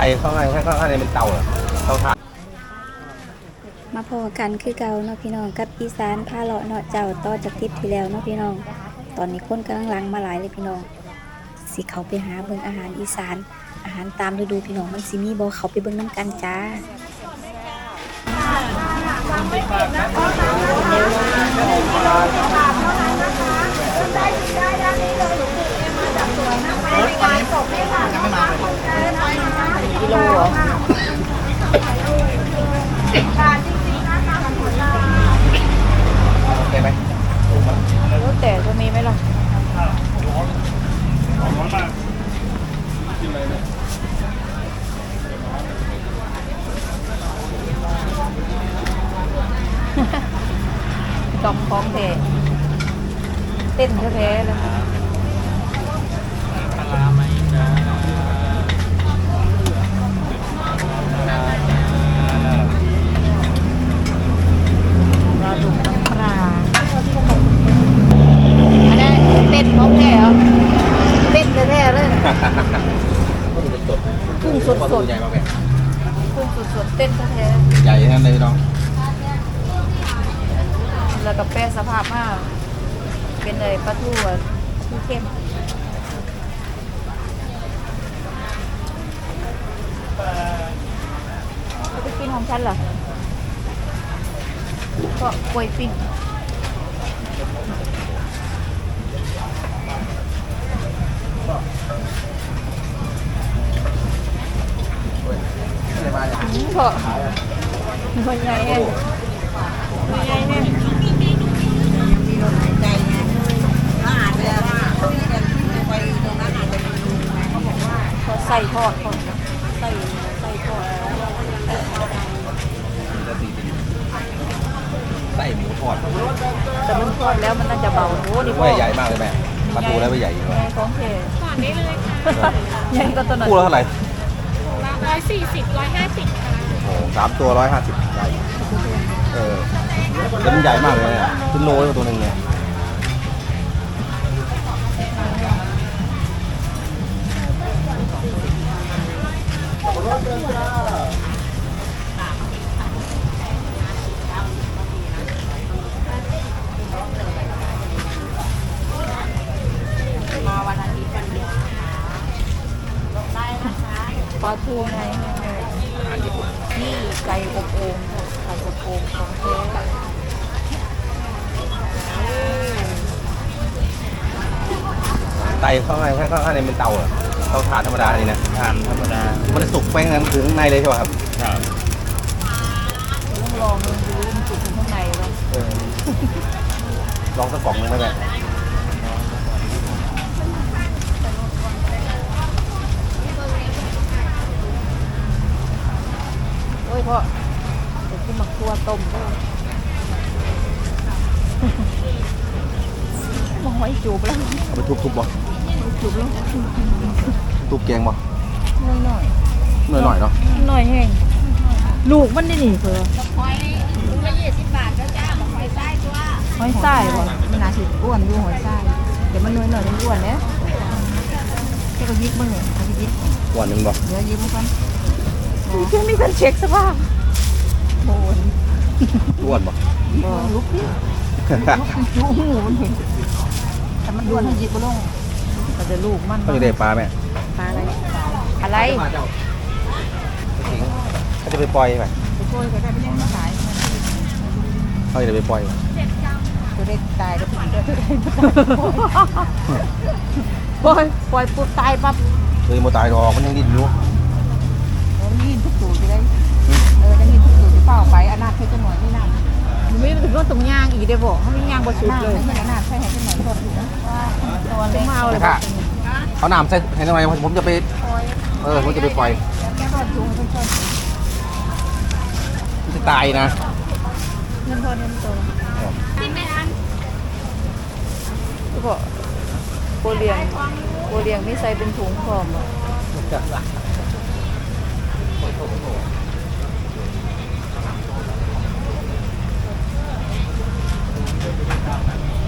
ส่เข้าให้ข้างในเป็นเตาเหรอเตาถ่านมาพอกันคือเก่าเนาะพี่น้องกับอีสานพาเลาะเนาะเจ้าต่อจากทริปที่แล้วเนาะพี่น้อง ตอนนี้คนกำลังลังมาหลายเลยพี่น้อง สิเขาไปหาเบิ่งอาหารอีสาน อาหารตามฤดูพี่น้องมันสิมีบ่เขาไปเบิ่งน้ำกันจ้า กิโลเหรอโอเคไหมแล้แต่จะมีไหมล่ะดอกของแท้เต้นแท้ๆเลยปลาดุกน้ำปลาอันนี้เต้นของแท้เหรอเต้นแท้ๆเลย กุ้งสด ตัว ๆ ใหญ่มากเลย สดเต้นแท้ใหญ่ทั้งนั้นเลยพี่น้องๆแล้วก็แป้งสภาพมาก เป็นเลยปลาทูอะทูเข้มจะไปกินของฉันเหรอ ก็กล้วยปิ้ง อะไรมาเนี่ยอืมก็มันไงเนี่ยมันไงเนี่ยเขาใส่ทอดก่อนใส่ใส่ทอดมีละสี่สิบไส้หมูทอดแต่มันทอดแล้วมันน่าจะเบาโอ้นี่พ่ไม่อใหญ่มากเลยแม่ปลาทูแล้วไม่ใหญ่อีกใหญ่ของเทก่อนนี้เลยค่ะใหญ่ก็ตัวนั้นคู่ละเท่าไหร่ ร้อยสี่สิบร้อยห้าสิบค่ะโอ้โหสามตัวร้อยห้าสิบใหญ่เออแล้วมันใหญ่มากเลยเนี่ยเป็นโลเลยตัวหนึ่งเนี่ย มาวันอาทิตย์วันเดียวได้นะคะ ปลาทูไงอาหารญี่ปุ่นนี่ไก่อบโอ่งค่ะไก่อบโอ่งของเทไตเข้าให้ข้างในเป็นเตาเหรอเตาถ่านธรรมดานี่นะทานธรรมดามันสุกไปงั้นถึงข้างในเลยใช่ป่ะครับครับต้องลองดูมันจุดอยู่ข้างในแล้วลองสักกล่องหนึงไหมแม่ โอ้ยพ่อเดี๋ยว ขึ้นมาครัวต้มด้วยมาหอยจูบแล้วเอาไปทุบๆบ่จูบแล้วทุบแกงบ่หน่อยหน่อยๆเนาะๆหน่อยแห้งลูกมันนี่นี่เพื่อหอยถุงละยี่สิบบาทแล้วจ้าบอกหอยไส้ตัวหอยไส้บ่มันน่าสิอ้วนอยู่หอยไส้เดี๋ยวมันน้อยหน่อยมันอ้วนเนี่ยแค่ก็ยิบมึงเนี่ยเขายิบวันหนึ่งบ่เดี๋ยวยิบมึงกันยังมีคนเช็คสภาพโอ้ย อ้วนบ่บ่ลุกดิลุกหูมันเห็นแต่มันอ้วนมันยิบบ่ลงก็จะลูกมันเขาจะได้ปลาแม่ปลาอะไรอะไรเขาจะไปปล่อยไหมไปช่วยก็ได้ไปเลี้ยงมาขายเขาจะไปปล่อยไหมตัวเด็กตายแล้วถึงจะปล่อยปล่อยปุ๊บตายปั๊บเลยโมตายดอกมันยังดิ้นอยู่เออมันยินทุกตัวจะได้เออจะยินทุกตัวจะเฝ้าไปอนาคตจะหน่อยนี่นั่นมันไม่ถึงว่าตรงย่างอีกได้บอกเขาไม่ย่างบ่สุดเลยไม่อนาคตให้ให้หน่อยก็ถือว่าตัวเล็กมาเอาเลยค่ะเอาน้ำใส่ให้ทำไมผมจะไปเออผมจะไปปล่อยแค่ทอดจุงเป็นต้นมันจะตายนะเงินทอนเงินโตที่ไม่อันก็บอกโกเลียงโกเลียงไม่ใส่เป็นถุงพร้อมอะ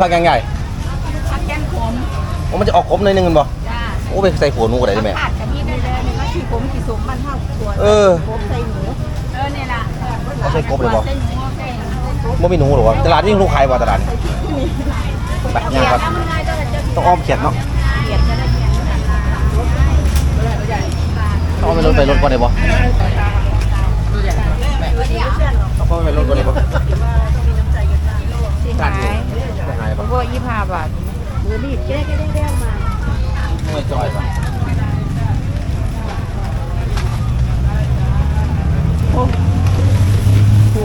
ผักยังไงผักแกงขมโอ้มันจะออกขมหน่อยนึงกันบ่จ้าโอ้ไปใส่หัวหนูก็ได้ไหมผัดกับนี่ได้เลยมันก็คือผมกี่สมบ้านเท่าตัวเออผมใส่หมูเออเนี่ยล่ะเขาใส่กบเลยบ่ใส่หนูใส่หนูบ่มีหนูหรอวะตลาดนี่ลูกขายบ่ตลาดนี่ไปย่างครับแล้วมันง่ายก็จะต้องอ้อมเขียดเนาะเขียนจะได้เขียนขนาดนั้นต้องเอาไปรถไปรถก่อนได้บ่ต้องเอาไปรถก่อนได้บ่สิหาย หายผบ่มก็ยี่ห้าบาทหรือรีดจะได้ก็ได้เรียกมาไม่จอยบ่โอ้โห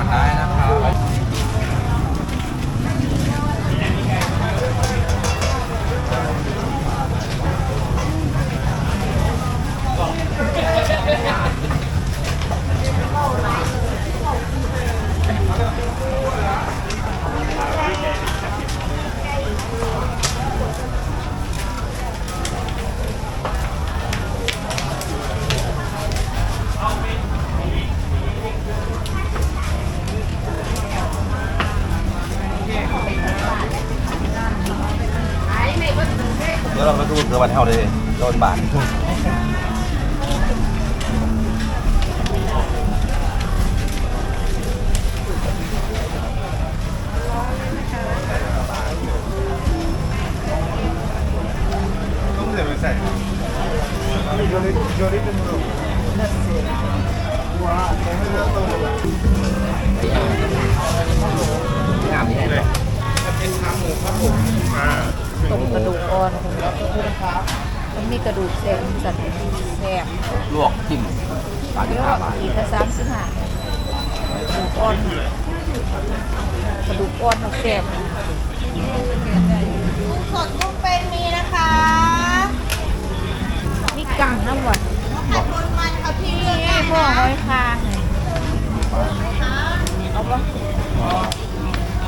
อนได้นะครับ เราไปดูเกือบวันเท่าเลยโดนบาทงามนี่ไงตร งกระดูกอ่อนมันมีกระดูกแสบสัตว์แสบลวกจิ้มปลาที่แล้วห้าบาทอีกก็สามสิบห้ากระดูกอ่อนกระดูกอ่อนมันแสบสดกุ้งเป็นมีนะคะมีกังน้ำหวานผัดคนมันค่ะพี่นี่พ่อห้อยคางเอาปะ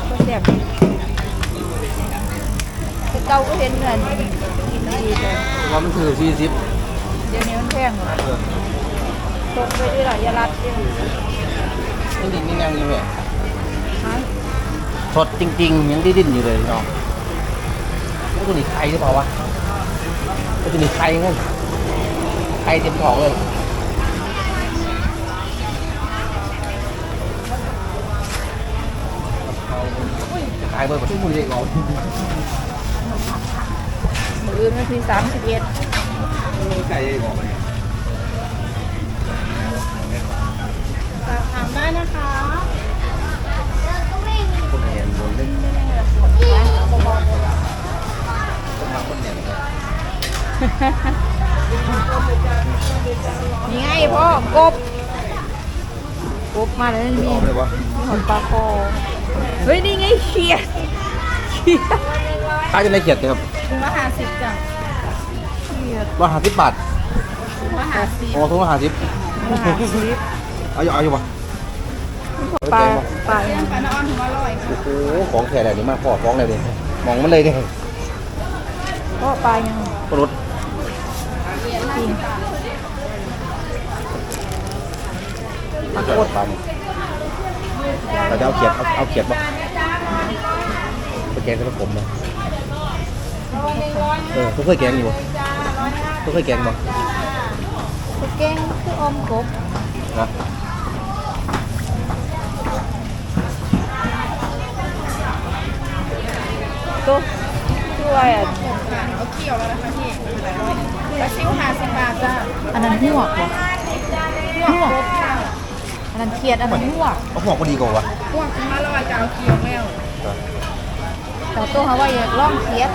ก็แสบคือ เก่าก็เห็นเงินกินดีเลยว่ามันคือสี่สิบเดี๋ยวนี้มันแพงหมดตกไปดิหรอยาลัดดินี่ดินนี่ยังอยู่เลยฮะสดจริง ๆ ยังดิ้นๆอยู่เลยน้องแล้วตัวนี้ไข่หรือเปล่าวะแล้วตัวนี้ไข่เงี้ยไข่เต็มท้องเลยขายเบอร์ประตูมือเด็กออกมื ออื่นวันที่สามสิบเอ็ดไก่ออกถามได้นะคะคนเห็นบนเล่นคนมาคนเนี่ยนี่ไงพ่อกบ กบมาแล้วนี่ออกเลยวะหอมปลาคอเฮ้ย นี่ไงเขียดเขียด ขายจะในเขียดเลยครับถุงละห้าสิบจ้ะเขียดร้อยห้าสิบบาทถุงละห้าสิบโอ้ทุกร้อยห้าสิบถุงละห้าสิบเอาอยู่เอาอยู่ปะปลาปลาอย่างโอ้โหของแท้แล้วนี่มาพอฟ้องเลยดิมองมันเลยดิก็ปลาอย่างปรุดจริงปรากฏปันเราจะเอาเขียดเอาเอาเขียดปะไปแกงกับผมเลย เออเขาเคยแกงอยู่ปะเขาเคยแกงปะคือแกงคืออมกบนะตัวช่วยอะเอาเกี่ยวแล้วนะคะพี่ปลาชิวห้าสิบบาทจ้าอันนั้นหวกเหรอหวกอันนั้นเขียดอันนั้นหวกเอาหัวก็ดีกว่าวะพวกมาลอยจะเอาเกี่ยวแล้ว แต่ตัวเขาว่าอยากล่องเขียด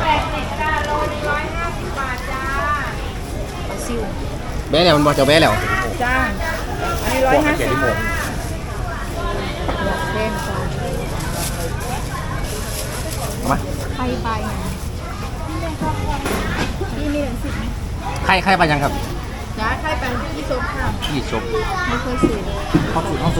แปดสิบจ้าโลหนึ่งร้อยห้าสิบบาทจ้าปลาซิวแบ้แล้วมันบอกจะแบ้แล้วจ้าอันนี้ร้อยห้าสิบหวกแดงก่อนเอามาไข่ใบนี่มีถึงสิบไข่ไข่ปลายังครับจ้าใครเป็นยี่สบค่ะยี่ชบไม่เคยซื้อเขาสูตรเขาสูตร